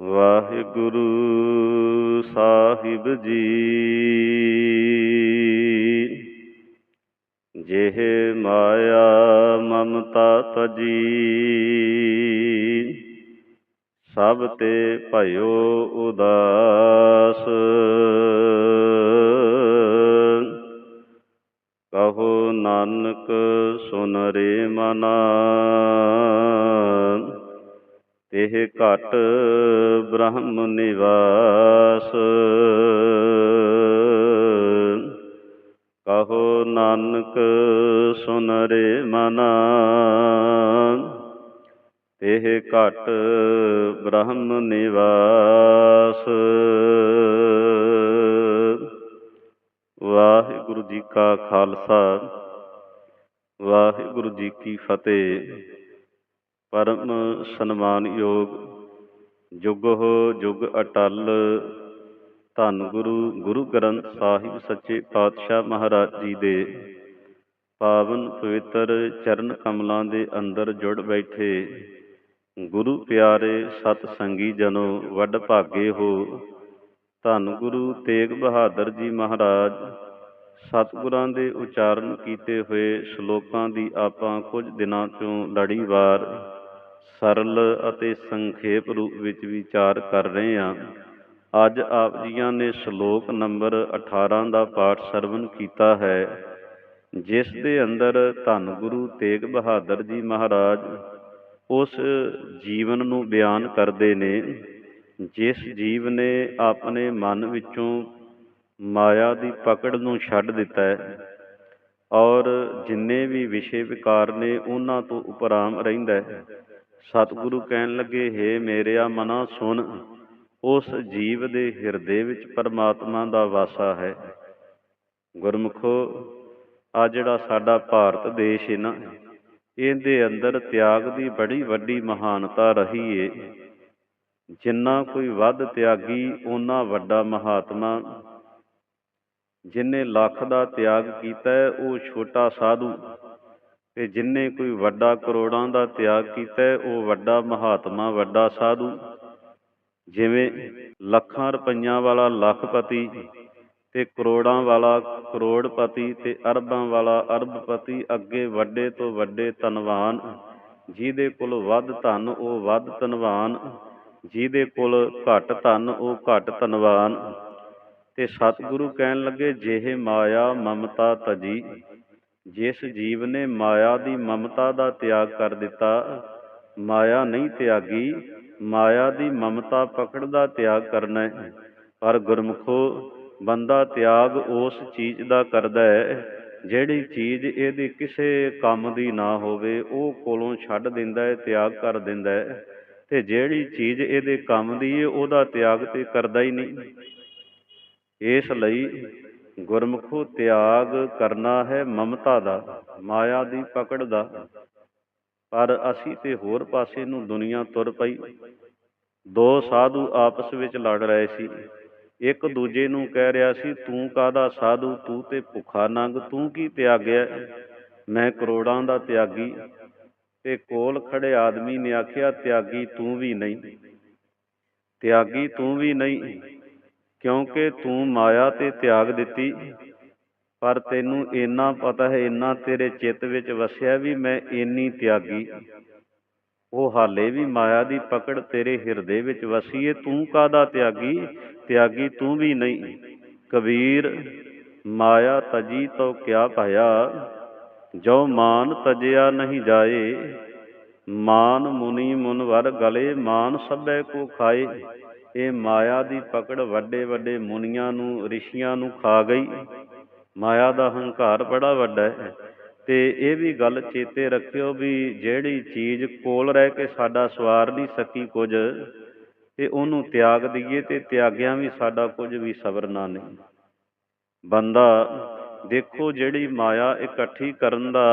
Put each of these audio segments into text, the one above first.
ਵਾਹਿਗੁਰੂ ਸਾਹਿਬ ਜੀ। ਜਿਹ ਮਾਇਆ ਮਮਤਾ ਤਜੀ, ਸਭ ਤੇ ਭਇਓ ਉਦਾਸ। ਕਹੋ ਨਾਨਕ ਸੁਨ ਰੇ ਮਨਾ ਇਹ ਘਟ ਬ੍ਰਹਮ ਨਿਵਾਸ। ਕਹੋ ਨਾਨਕ ਸੁਨਰੇ ਮਨਾ। ਇਹ ਘਟ ਬ੍ਰਹਮ ਨਿਵਾਸ। ਵਾਹਿਗੁਰੂ ਜੀ ਕਾ ਖਾਲਸਾ, ਵਾਹਿਗੁਰੂ ਜੀ ਕੀ ਫਤਿਹ। ਪਰਮ ਸਨਮਾਨਯੋਗ ਜੁਗੋ ਜੁਗ ਅਟਲ, ਧੰਨ ਗੁਰੂ ਗੁਰੂ ਗ੍ਰੰਥ ਸਾਹਿਬ ਸੱਚੇ ਪਾਤਸ਼ਾਹ ਮਹਾਰਾਜ ਜੀ ਦੇ ਪਾਵਨ ਪਵਿੱਤਰ ਚਰਨ ਕਮਲਾਂ ਦੇ ਅੰਦਰ ਜੁੜ ਬੈਠੇ। ਗੁਰੂ ਪਿਆਰੇ ਸਤ ਸੰਗੀ ਜਨੋ, ਵੱਡ ਭਾਗੇ ਹੋ। ਧੰਨ ਗੁਰੂ ਤੇਗ ਬਹਾਦਰ ਜੀ ਮਹਾਰਾਜ, ਸਤਿਗੁਰਾਂ ਦੇ ਉਚਾਰਨ ਕੀਤੇ ਹੋਏ ਸ਼ਲੋਕਾਂ ਦੀ ਆਪਾਂ ਕੁਝ ਦਿਨਾਂ ਤੋਂ ਲੜੀਵਾਰ ਸਰਲ ਅਤੇ ਸੰਖੇਪ ਰੂਪ ਵਿੱਚ ਵਿਚਾਰ ਕਰ ਰਹੇ ਹਾਂ। ਅੱਜ ਆਪ ਜੀਆਂ ਨੇ ਸ਼ਲੋਕ ਨੰਬਰ 18 ਦਾ ਪਾਠ ਸਰਵਨ ਕੀਤਾ ਹੈ। ਜਿਸ ਦੇ ਅੰਦਰ ਧੰਨ ਗੁਰੂ ਤੇਗ ਬਹਾਦਰ ਜੀ ਮਹਾਰਾਜ ਉਸ ਜੀਵਨ ਨੂੰ ਬਿਆਨ ਕਰਦੇ ਨੇ, ਜਿਸ ਜੀਵ ਨੇ ਆਪਣੇ ਮਨ ਵਿੱਚੋਂ ਮਾਇਆ ਦੀ ਪਕੜ ਨੂੰ ਛੱਡ ਦਿੱਤਾ ਹੈ ਔਰ ਜਿੰਨੇ ਵੀ ਵਿਸ਼ੇ ਵਿਕਾਰ ਨੇ ਉਹਨਾਂ ਤੋਂ ਉਪਰਾਮ ਰਹਿੰਦਾ ਹੈ। ਸਤਿਗੁਰੂ ਕਹਿਣ ਲੱਗੇ, ਹੈ ਮੇਰਿਆ ਮਨਾ, ਸੁਣ। ਉਸ ਜੀਵ ਦੇ ਹਿਰਦੇ ਵਿੱਚ ਪਰਮਾਤਮਾ ਦਾ ਵਾਸਾ ਹੈ। ਗੁਰਮੁਖੋ, ਆ ਜਿਹੜਾ ਸਾਡਾ ਭਾਰਤ ਦੇਸ਼ ਹੈ ਨਾ, ਇਹਦੇ ਅੰਦਰ ਤਿਆਗ ਦੀ ਬੜੀ ਵੱਡੀ ਮਹਾਨਤਾ ਰਹੀ ਏ। ਜਿੰਨਾ ਕੋਈ ਵੱਧ ਤਿਆਗੀ, ਓਨਾ ਵੱਡਾ ਮਹਾਤਮਾ। ਜਿਨੇ ਲੱਖ ਦਾ ਤਿਆਗ ਕੀਤਾ ਉਹ ਛੋਟਾ ਸਾਧੂ। ਤੇ ਜਿਨੇ ਕੋਈ ਵੱਡਾ ਕਰੋੜਾਂ ਦਾ ਤਿਆਗ ਕੀਤਾ ਉਹ ਵੱਡਾ ਮਹਾਤਮਾ, ਵੱਡਾ ਸਾਧੂ। ਜਿਵੇਂ ਲੱਖਾਂ ਰੁਪਈਆਂ ਵਾਲਾ ਲੱਖਪਤੀ ਤੇ ਕਰੋੜਾਂ ਵਾਲਾ ਕਰੋੜਪਤੀ ਤੇ ਅਰਬਾਂ ਵਾਲਾ ਅਰਬਪਤੀ ਅੱਗੇ ਵੱਡੇ ਤੋਂ ਵੱਡੇ ਧਨਵਾਨ, ਜਿਹਦੇ ਕੋਲ ਵੱਧ ਧਨ, ਉਹ ਵੱਧ ਧਨਵਾਨ, ਜਿਹਦੇ ਕੋਲ ਘੱਟ ਧਨ, ਉਹ ਘੱਟ ਧਨਵਾਨ। ਤੇ ਸਤਿਗੁਰੂ ਕਹਿਣ ਲੱਗੇ, ਜਿਹੇ ਮਾਇਆ ਮਮਤਾ ਤਜੀ ਜਿਸ ਜੀਵ ਨੇ ਮਾਇਆ ਦੀ ਮਮਤਾ ਦਾ ਤਿਆਗ ਕਰ ਦਿੱਤਾ, ਮਾਇਆ ਨਹੀਂ ਤਿਆਗੀ, ਮਾਇਆ ਦੀ ਮਮਤਾ ਪਕੜ ਦਾ ਤਿਆਗ ਕਰਨਾ ਹੈ। ਪਰ ਗੁਰਮੁਖੋ, ਬੰਦਾ ਤਿਆਗ ਉਸ ਚੀਜ਼ ਦਾ ਕਰਦਾ ਹੈ, ਜਿਹੜੀ ਚੀਜ਼ ਇਹਦੀ ਕਿਸੇ ਕੰਮ ਦੀ ਨਾ ਹੋਵੇ, ਉਹ ਕੋਲੋਂ ਛੱਡ ਦਿੰਦਾ ਹੈ, ਤਿਆਗ ਕਰ ਦਿੰਦਾ ਹੈ। ਤੇ ਜਿਹੜੀ ਚੀਜ਼ ਇਹਦੇ ਕੰਮ ਦੀ ਹੈ, ਉਹਦਾ ਤਿਆਗ ਤੇ ਕਰਦਾ ਹੀ ਨਹੀਂ। ਇਸ ਲਈ ਗੁਰਮੁਖੋ ਤਿਆਗ ਕਰਨਾ ਹੈ ਮਮਤਾ ਦਾ, ਮਾਇਆ ਦੀ ਪਕੜ ਦਾ। ਪਰ ਅਸੀਂ ਤੇ ਹੋਰ ਪਾਸੇ ਨੂੰ ਦੁਨੀਆ ਤੁਰ ਪਈ। ਦੋ ਸਾਧੂ ਆਪਸ ਵਿੱਚ ਲੜ ਰਹੇ ਸੀ। ਇੱਕ ਦੂਜੇ ਨੂੰ ਕਹਿ ਰਿਹਾ ਸੀ, ਤੂੰ ਕਾਦਾ ਸਾਧੂ? ਤੂੰ ਤੇ ਭੁੱਖਾ ਨੰਗ, ਤੂੰ ਕੀ ਤਿਆਗਿਆ? ਮੈਂ ਕਰੋੜਾਂ ਦਾ ਤਿਆਗੀ। ਤੇ ਕੋਲ ਖੜੇ ਆਦਮੀ ਨੇ ਆਖਿਆ, ਤਿਆਗੀ ਤੂੰ ਵੀ ਨਹੀਂ। ਤਿਆਗੀ ਤੂੰ ਵੀ ਨਹੀਂ। ਕਿਉਂਕਿ ਤੂੰ ਮਾਇਆ ਤੇ ਤਿਆਗ ਦਿੱਤੀ। ਪਰ ਤੈਨੂੰ ਇੰਨਾ ਪਤਾ ਹੈ, ਇੰਨਾ ਤੇਰੇ ਚਿੱਤ ਵਿੱਚ ਵਸਿਆ ਵੀ ਮੈਂ ਇੰਨੀ ਤਿਆਗੀ। ਉਹ ਹਾਲੇ ਵੀ ਮਾਇਆ ਦੀ ਪਕੜ ਤੇਰੇ ਹਿਰਦੇ ਵਿੱਚ ਵਸੀ ਏ। ਤੂੰ ਕਾਦਾ ਤਿਆਗੀ? ਤਿਆਗੀ ਤੂੰ ਵੀ ਨਹੀਂ। ਕਬੀਰ, ਮਾਇਆ ਤਜੀ ਤੋ ਕਿਆ ਭਇਆ? ਜੋ ਮਾਨ ਤਜਿਆ ਨਹੀਂ ਜਾਏ, ਮਾਨ ਮੁਨੀ ਮੁਨ ਵਰ ਗਲੇ, ਮਾਨ ਸਭੈ ਕੋ ਖਾਏ। ਇਹ ਮਾਇਆ ਦੀ ਪਕੜ ਵੱਡੇ ਵੱਡੇ ਮੁਨੀਆਂ ਨੂੰ, ਰਿਸ਼ੀਆਂ ਨੂੰ ਖਾ ਗਈ। ਮਾਇਆ ਦਾ ਹੰਕਾਰ ਬੜਾ ਵੱਡਾ ਹੈ। ਤੇ ਇਹ ਵੀ ਗੱਲ ਚੇਤੇ ਰੱਖਿਓ ਵੀ ਜਿਹੜੀ ਚੀਜ਼ ਕੋਲ ਰਹਿ ਕੇ ਸਾਡਾ ਸਵਾਰ ਨਹੀਂ ਸਕੀ ਕੁਝ, ਤੇ ਉਹਨੂੰ ਤਿਆਗ ਦਈਏ ਤੇ ਤਿਆਗਿਆਂ ਵੀ ਸਾਡਾ ਕੁਝ ਵੀ ਸਬਰਨਾ ਨਹੀਂ ਬੰਦਾ, ਦੇਖੋ ਜਿਹੜੀ ਮਾਇਆ ਇਕੱਠੀ ਕਰਨ ਦਾ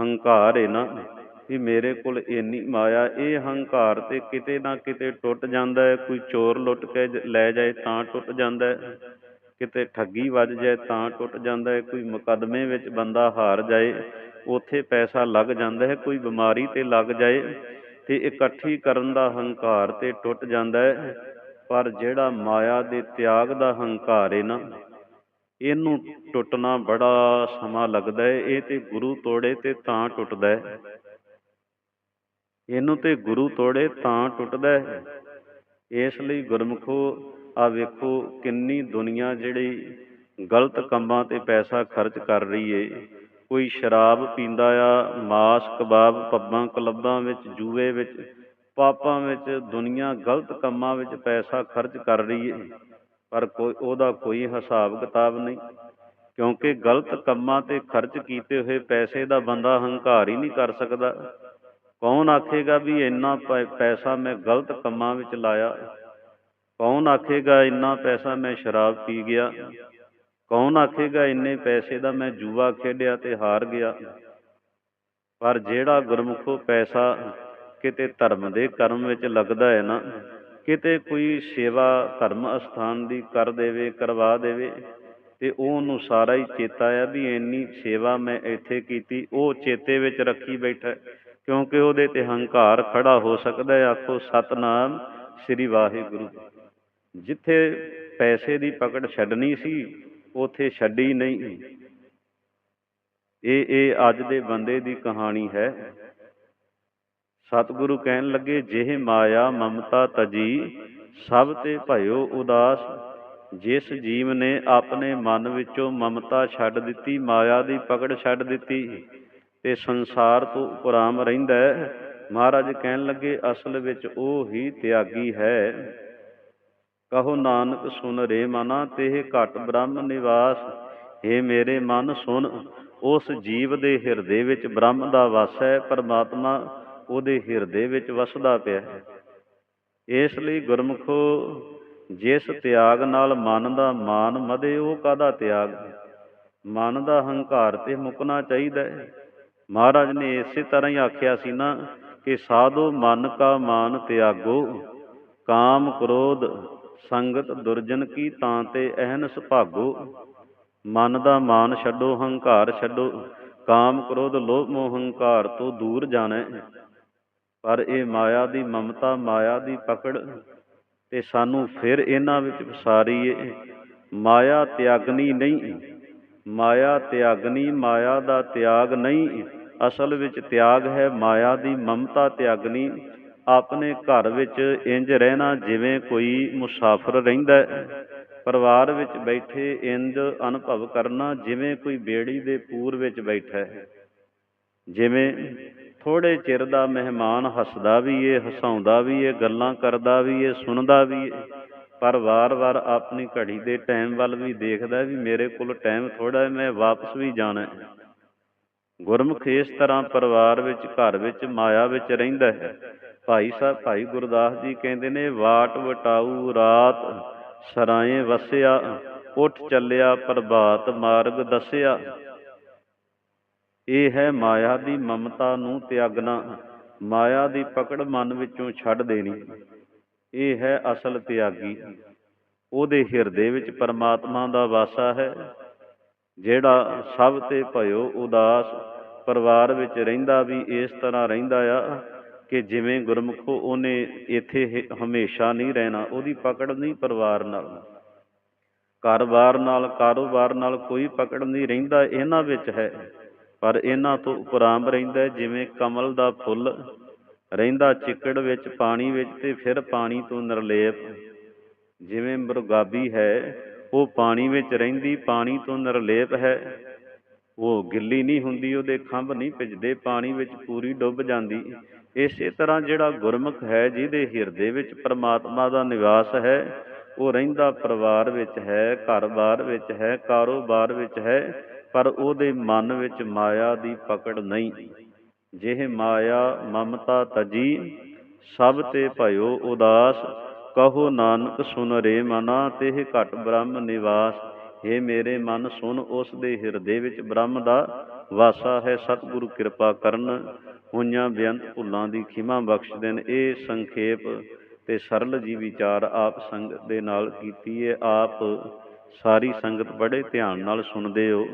ਹੰਕਾਰ ਹੈ ਨਾ। ਵੀ ਮੇਰੇ ਕੋਲ ਇੰਨੀ ਮਾਇਆ, ਇਹ ਹੰਕਾਰ ਤੇ ਕਿਤੇ ਨਾ ਕਿਤੇ ਟੁੱਟ ਜਾਂਦਾ ਹੈ। ਕੋਈ ਚੋਰ ਲੁੱਟ ਕੇ ਜ- ਲੈ ਜਾਏ ਤਾਂ ਟੁੱਟ ਜਾਂਦਾ ਹੈ। ਕਿਤੇ ਠੱਗੀ ਵੱਜ ਜਾਏ ਤਾਂ ਟੁੱਟ ਜਾਂਦਾ ਹੈ। ਕੋਈ ਮੁਕੱਦਮੇ ਵਿੱਚ ਬੰਦਾ ਹਾਰ ਜਾਏ, ਉਥੇ ਪੈਸਾ ਲੱਗ ਜਾਂਦਾ ਹੈ। ਕੋਈ ਬਿਮਾਰੀ ਤੇ ਲੱਗ ਜਾਏ ਤੇ ਇਕੱਠੀ ਕਰਨ ਦਾ ਹੰਕਾਰ ਤੇ ਟੁੱਟ ਜਾਂਦਾ ਹੈ। ਪਰ ਜਿਹੜਾ ਮਾਇਆ ਦੇ ਤਿਆਗ ਦਾ ਹੰਕਾਰ ਹੈ ਨਾ, ਇਹਨੂੰ ਟੁੱਟਣਾ ਬੜਾ ਸਮਾਂ ਲੱਗਦਾ ਹੈ। ਇਹ ਤੇ ਗੁਰੂ ਤੋੜੇ ਤੇ ਤਾਂ ਟੁੱਟਦਾ ਹੈ। ਇਹਨੂੰ ਤੇ ਗੁਰੂ ਤੋੜੇ ਤਾਂ ਟੁੱਟਦਾ ਹੈ। ਇਸ ਲਈ ਗੁਰਮਖੋ ਆ ਵੇਖੋ ਕਿੰਨੀ ਦੁਨੀਆ ਜਿਹੜੀ ਗਲਤ ਕੰਮਾਂ ਤੇ ਪੈਸਾ ਖਰਚ ਕਰ ਰਹੀ ਏ। ਕੋਈ ਸ਼ਰਾਬ ਪੀਂਦਾ ਆ, ਮਾਸ, ਕਬਾਬ, ਪੱਬਾਂ, ਕਲੱਬਾਂ ਵਿੱਚ, ਜੂਏ ਵਿੱਚ, ਪਾਪਾਂ ਵਿੱਚ, ਦੁਨੀਆ ਗਲਤ ਕੰਮਾਂ ਵਿੱਚ ਪੈਸਾ ਖਰਚ ਕਰ ਰਹੀ ਏ। ਪਰ ਕੋਈ, ਉਹਦਾ ਕੋਈ ਹਿਸਾਬ ਕਿਤਾਬ ਨਹੀਂ। ਕਿਉਂਕਿ ਗਲਤ ਕੰਮਾਂ ਤੇ ਖਰਚ ਕੀਤੇ ਹੋਏ ਪੈਸੇ ਦਾ ਬੰਦਾ ਹੰਕਾਰ ਹੀ ਨਹੀਂ ਕਰ ਸਕਦਾ। ਕੌਣ ਆਖੇਗਾ ਵੀ ਇੰਨਾ ਪੈ- ਪੈਸਾ ਮੈਂ ਗਲਤ ਕੰਮਾਂ ਵਿੱਚ ਲਾਇਆ? ਕੌਣ ਆਖੇਗਾ ਇੰਨਾ ਪੈਸਾ ਮੈਂ ਸ਼ਰਾਬ ਪੀ ਗਿਆ? ਕੌਣ ਆਖੇਗਾ ਇੰਨੇ ਪੈਸੇ ਦਾ ਮੈਂ ਜੂਆ ਖੇਡਿਆ ਤੇ ਹਾਰ ਗਿਆ? ਪਰ ਜਿਹੜਾ ਗੁਰਮੁਖੋ ਪੈਸਾ ਕਿਤੇ ਧਰਮ ਦੇ ਕਰਮ ਵਿੱਚ ਲੱਗਦਾ ਹੈ ਨਾ, ਕਿਤੇ ਕੋਈ ਸੇਵਾ ਧਰਮ ਅਸਥਾਨ ਦੀ ਕਰ ਦੇਵੇ, ਕਰਵਾ ਦੇਵੇ, ਤੇ ਉਹਨੂੰ ਸਾਰਾ ਹੀ ਚੇਤਾ ਆ ਵੀ ਇੰਨੀ ਸੇਵਾ ਮੈਂ ਇੱਥੇ ਕੀਤੀ, ਉਹ ਚੇਤੇ ਵਿੱਚ ਰੱਖੀ ਬੈਠਾ ਕਿਉਂਕਿ ਉਹਦੇ ਤੇ ਹੰਕਾਰ ਖੜਾ ਹੋ ਸਕਦਾ ਹੈ। ਆਖੋ, ਸਤਨਾਮ ਸ੍ਰੀ ਵਾਹਿਗੁਰੂ। ਜਿੱਥੇ ਪੈਸੇ ਦੀ ਪਕੜ ਛੱਡਣੀ ਸੀ, ਉਥੇ ਛੱਡੀ ਨਹੀਂ। ਇਹ ਇਹ ਅੱਜ ਦੇ ਬੰਦੇ ਦੀ ਕਹਾਣੀ ਹੈ। ਸਤਿਗੁਰੂ ਕਹਿਣ ਲੱਗੇ, ਜਿਹੇ ਮਾਇਆ ਮਮਤਾ ਤਜੀ, ਸਭ ਤੇ ਭਇਓ ਉਦਾਸ। ਜਿਸ ਜੀਵ ਨੇ ਆਪਣੇ ਮਨ ਵਿੱਚੋਂ ਮਮਤਾ ਛੱਡ ਦਿੱਤੀ, ਮਾਇਆ ਦੀ ਪਕੜ ਛੱਡ ਦਿੱਤੀ। ਤੇ ਸੰਸਾਰ ਤੋਂ ਉਪਰਾਮ ਰਹਿੰਦਾ ਹੈ। ਮਹਾਰਾਜ ਕਹਿਣ ਲੱਗੇ, ਅਸਲ ਵਿੱਚ ਉਹ ਹੀ ਤਿਆਗੀ ਹੈ। ਕਹੋ ਨਾਨਕ, ਸੁਨ ਰੇ ਮਨਾ ਤੇਹ ਘਟ ਬ੍ਰਹਮ ਨਿਵਾਸ। ਏ ਮੇਰੇ ਮਨ, ਸੁਨ, ਉਸ ਜੀਵ ਦੇ ਹਿਰਦੇ ਵਿੱਚ ਬ੍ਰਹਮ ਦਾ ਵਾਸ ਹੈ। ਪਰਮਾਤਮਾ ਉਹਦੇ ਹਿਰਦੇ ਵਿੱਚ ਵਸਦਾ ਪਿਆ ਹੈ। ਇਸ ਲਈ ਗੁਰਮਖੋ, ਜਿਸ ਤਿਆਗ ਨਾਲ ਮਨ ਦਾ ਮਾਨ ਮਦੇ ਉਹ ਕਾਦਾ ਤਿਆਗ? ਮਨ ਦਾ ਹੰਕਾਰ ਤੇ ਮੁਕਣਾ ਚਾਹੀਦਾ ਹੈ। ਮਹਾਰਾਜ ਨੇ ਇਸੇ ਤਰ੍ਹਾਂ ਹੀ ਆਖਿਆ ਸੀ ਨਾ ਕਿ ਸਾਧੋ ਮਨ ਕਾ ਮਾਨ ਤਿਆਗੋ, ਕਾਮ ਕ੍ਰੋਧ ਸੰਗਤ ਦੁਰਜਨ ਕੀ ਤਾਂ ਤੇ ਅਹਨਸ ਭਾਗੋ। ਮਨ ਦਾ ਮਾਨ ਛੱਡੋ, ਹੰਕਾਰ ਛੱਡੋ, ਕਾਮ ਕ੍ਰੋਧ ਲੋਭ ਮੋਹ ਹੰਕਾਰ ਤੋਂ ਦੂਰ ਜਾਣਾ। ਪਰ ਇਹ ਮਾਇਆ ਦੀ ਮਮਤਾ, ਮਾਇਆ ਦੀ ਪਕੜ ਤੇ ਸਾਨੂੰ ਫਿਰ ਇਹਨਾਂ ਵਿੱਚ ਫਸਾਰੀਏ। ਮਾਇਆ ਤਿਆਗਨੀ ਨਹੀਂ। ਮਾਇਆ ਤਿਆਗਨੀ ਮਾਇਆ ਦਾ ਤਿਆਗ ਨਹੀਂ। ਅਸਲ ਵਿੱਚ ਤਿਆਗ ਹੈ ਮਾਇਆ ਦੀ ਮਮਤਾ ਤਿਆਗਨੀ ਆਪਣੇ ਘਰ ਵਿੱਚ ਇੰਜ ਰਹਿਣਾ ਜਿਵੇਂ ਕੋਈ ਮੁਸਾਫਰ ਰਹਿੰਦਾ ਹੈ। ਪਰਿਵਾਰ ਵਿੱਚ ਬੈਠੇ ਇੰਜ ਅਨੁਭਵ ਕਰਨਾ ਜਿਵੇਂ ਕੋਈ ਬੇੜੀ ਦੇ ਪੂਰ ਵਿੱਚ ਬੈਠਾ ਹੈ। ਜਿਵੇਂ ਥੋੜੇ ਚਿਰ ਦਾ ਮਹਿਮਾਨ ਹੱਸਦਾ ਵੀ ਏ, ਹਸਾਉਂਦਾ ਵੀ ਏ, ਗੱਲਾਂ ਕਰਦਾ ਵੀ ਏ, ਸੁਣਦਾ ਵੀ ਏ। ਪਰ ਵਾਰ-ਵਾਰ ਆਪਣੀ ਘੜੀ ਦੇ ਟਾਈਮ ਵੱਲ ਵੀ ਦੇਖਦਾ ਵੀ ਮੇਰੇ ਕੋਲ ਟਾਈਮ ਥੋੜਾ ਹੈ, ਮੈਂ ਵਾਪਸ ਵੀ ਜਾਣਾ ਹੈ। ਗੁਰਮੁਖ ਇਸ ਤਰ੍ਹਾਂ ਪਰਿਵਾਰ ਵਿੱਚ, ਘਰ ਵਿੱਚ, ਮਾਇਆ ਵਿੱਚ ਰਹਿੰਦਾ ਹੈ। ਭਾਈ ਸਾਹਿਬ ਭਾਈ ਗੁਰਦਾਸ ਜੀ ਕਹਿੰਦੇ ਨੇ, ਵਾਟ ਵਟਾਊ ਰਾਤ, ਸਰਾਏ ਵਸਿਆ, ਉੱਠ ਚੱਲਿਆ ਪ੍ਰਭਾਤ ਮਾਰਗ ਦੱਸਿਆ। ਇਹ ਹੈ ਮਾਇਆ ਦੀ ਮਮਤਾ ਨੂੰ ਤਿਆਗਣਾ। ਮਾਇਆ ਦੀ ਪਕੜ ਮਨ ਵਿੱਚੋਂ ਛੱਡ ਦੇਣੀ। ਇਹ ਹੈ ਅਸਲ ਤਿਆਗੀ। ਉਹਦੇ ਹਿਰਦੇ ਵਿੱਚ ਪਰਮਾਤਮਾ ਦਾ ਵਾਸਾ ਹੈ, ਜਿਹੜਾ ਸਭ ਤੇ ਭਇਓ ਉਦਾਸ ਪਰਿਵਾਰ ਵਿੱਚ ਰਹਿੰਦਾ ਵੀ ਇਸ ਤਰ੍ਹਾਂ ਰਹਿੰਦਾ ਆ ਕਿ ਜਿਵੇਂ ਗੁਰਮੁਖੋ ਉਹਨੇ ਇੱਥੇ ਹਮੇਸ਼ਾ ਨਹੀਂ ਰਹਿਣਾ, ਉਹਦੀ ਪਕੜ ਨਹੀਂ ਪਰਿਵਾਰ ਨਾਲ। ਘਰ-ਬਾਰ ਨਾਲ, ਕਾਰੋਬਾਰ ਨਾਲ ਕੋਈ ਪਕੜ ਨਹੀਂ ਰਹਿੰਦਾ, ਇਹਨਾਂ ਵਿੱਚ ਹੈ। ਪਰ ਇਹਨਾਂ ਤੋਂ ਉਪਰਾਮ ਰਹਿੰਦਾ ਜਿਵੇਂ ਕਮਲ ਦਾ ਫੁੱਲ ਰਹਿੰਦਾ ਚਿੱਕੜ ਵਿੱਚ ਪਾਣੀ ਵਿੱਚ ਤੇ ਫਿਰ ਪਾਣੀ ਤੋਂ ਨਿਰਲੇਪ। ਜਿਵੇਂ ਮਰਗਾਬੀ ਹੈ, ਉਹ ਪਾਣੀ ਵਿੱਚ ਰਹਿੰਦੀ, ਪਾਣੀ ਤੋਂ ਨਿਰਲੇਪ ਹੈ। ਉਹ ਗਿੱਲੀ ਨਹੀਂ ਹੁੰਦੀ, ਉਹਦੇ ਖੰਭ ਨਹੀਂ ਭਿੱਜਦੇ, ਪਾਣੀ ਵਿੱਚ ਪੂਰੀ ਡੁੱਬ ਜਾਂਦੀ। ਇਸੇ ਤਰ੍ਹਾਂ ਜਿਹੜਾ ਗੁਰਮੁਖ ਹੈ, ਜਿਹਦੇ ਹਿਰਦੇ ਵਿੱਚ ਪਰਮਾਤਮਾ ਦਾ ਨਿਵਾਸ ਹੈ, ਉਹ ਰਹਿੰਦਾ ਪਰਿਵਾਰ ਵਿੱਚ ਹੈ, ਘਰ-ਬਾਰ ਵਿੱਚ ਹੈ, ਕਾਰੋਬਾਰ ਵਿੱਚ ਹੈ, ਪਰ ਉਹਦੇ ਮਨ ਵਿੱਚ ਮਾਇਆ ਦੀ ਪਕੜ ਨਹੀਂ। ਜਿਹ ਮਾਇਆ ਮਮਤਾ ਤਜੀ, ਸਭ ਤੇ ਭਇਓ ਉਦਾਸ, ਕਹੋ ਨਾਨਕ ਸੁਨ ਰੇ ਮਨਾ, ਤਿਹ ਘਟ ਬ੍ਰਹਮ ਨਿਵਾਸ। ਏ ਮੇਰੇ ਮਨ ਸੁਨ, ਉਸ ਦੇ ਹਿਰਦੇ ਵਿੱਚ ਬ੍ਰਹਮ ਦਾ ਵਾਸਾ ਹੈ, ਸਤਿਗੁਰੂ ਕਿਰਪਾ ਕਰਨ, ਹੋਈਆਂ ਬੇਅੰਤ ਭੁੱਲਾਂ ਦੀ ਖਿਮਾ ਬਖਸ਼ ਦੇਣ। ਇਹ ਸੰਖੇਪ ਤੇ ਸਰਲ ਜੀ ਵਿਚਾਰ ਆਪ ਸੰਗਤ ਦੇ ਨਾਲ ਕੀਤੀ ਹੈ ਆਪ ਸਾਰੀ ਸੰਗਤ ਬੜੇ ਧਿਆਨ ਨਾਲ ਸੁਣਦੇ ਹੋ।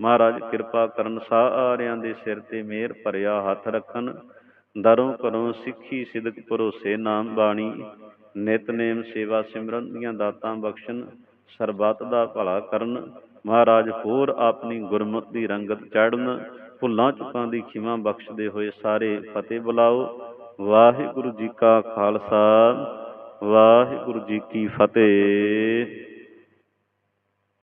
ਮਹਾਰਾਜ, ਕਿਰਪਾ ਕਰਨ ਸਾਰਿਆਂ ਦੇ ਸਿਰ ਤੇ ਮਿਹਰ ਭਰਿਆ ਹੱਥ ਰੱਖਣ। ਦਰੋਂ ਕਰੋ ਸਿੱਖੀ ਸਿਦਕ ਭਰੋਸੇ ਨਾਮ ਬਾਣੀ। ਨਿਤਨੇਮ ਸੇਵਾ ਸਿਮਰਨ ਦੀਆਂ ਦਾਤਾਂ ਬਖਸ਼ਣ। ਸਰਬੱਤ ਦਾ ਭਲਾ ਕਰਨ। ਮਹਾਰਾਜ, ਹੋਰ ਆਪਣੀ ਗੁਰਮਤਿ ਦੀ ਰੰਗਤ ਚਾੜਨ। ਭੁੱਲਾਂ ਚੁੱਕਾਂ ਦੀ ਖਿਮਾ ਬਖਸ਼ਦੇ ਹੋਏ ਸਾਰੇ ਫਤਿਹ ਬੁਲਾਓ। ਵਾਹਿਗੁਰੂ ਜੀ ਕਾ ਖਾਲਸਾ, ਵਾਹਿਗੁਰੂ ਜੀ ਕੀ ਫਤਿਹ।